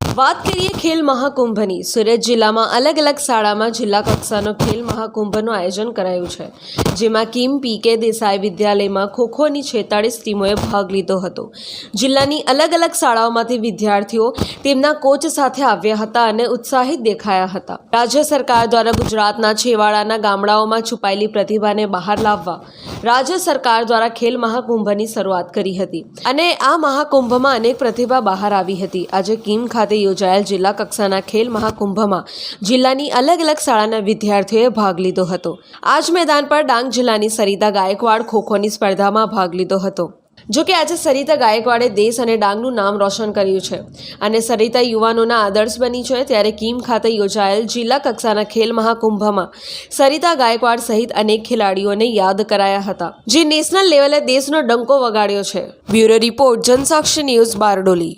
વાત કરીએ ખેલ મહાકુંભની. સુરત જિલ્લામાં અલગ અલગ શાળામાં જિલ્લા કક્ષાનો ખેલ મહાકુંભનું આયોજન કરાયું છે, જેમાં કિમ પી કે દેસાઈ વિદ્યાલયમાં ખોખોની છેતાળીસ ટીમોએ ભાગ લીધો હતો. જિલ્લાની અલગ અલગ શાળાઓમાંથી વિદ્યાર્થીઓ તેમના કોચ સાથે આવ્યા હતા અને ઉત્સાહિત દેખાયા હતા. રાજ્ય સરકાર દ્વારા ગુજરાતના છેવાડાના ગામડાઓમાં છુપાયેલી પ્રતિભાને બહાર લાવવા રાજ્ય સરકાર દ્વારા ખેલ મહાકુંભની શરૂઆત કરી હતી. અને આ મહાકુંભમાં અનેક પ્રતિભા બહાર આવી હતી. આજે કિમ ખાતે યોજાયેલ જિલ્લા કક્ષાના ખેલ મહાકુંભમાં જિલ્લાની અલગ અલગ શાળાના વિદ્યાર્થીઓએ ભાગ લીધો હતો. આ જ મેદાન પર ડાંગ જિલ્લાની સરિતા ગાયકવાડ ખોખોની સ્પર્ધામાં ભાગ લીધો હતો. જો કે આજે સરિતા ગાયકવાડે દેશ અને ડાંગનું નામ રોશન કર્યું છે અને સરિતા યુવાનોના આદર્શ બની છે ત્યારે કીમ ખાતે યોજાયેલ જિલ્લા કક્ષાના ખેલ મહાકુંભમાં સરિતા ગાયકવાડ સહિત અનેક ખેલાડીઓને યાદ કરાયા હતા. જે નેશનલ લેવલે દેશનો ડંકો વગાડ્યો છે. Bureau report Jansakshi news Bardoli.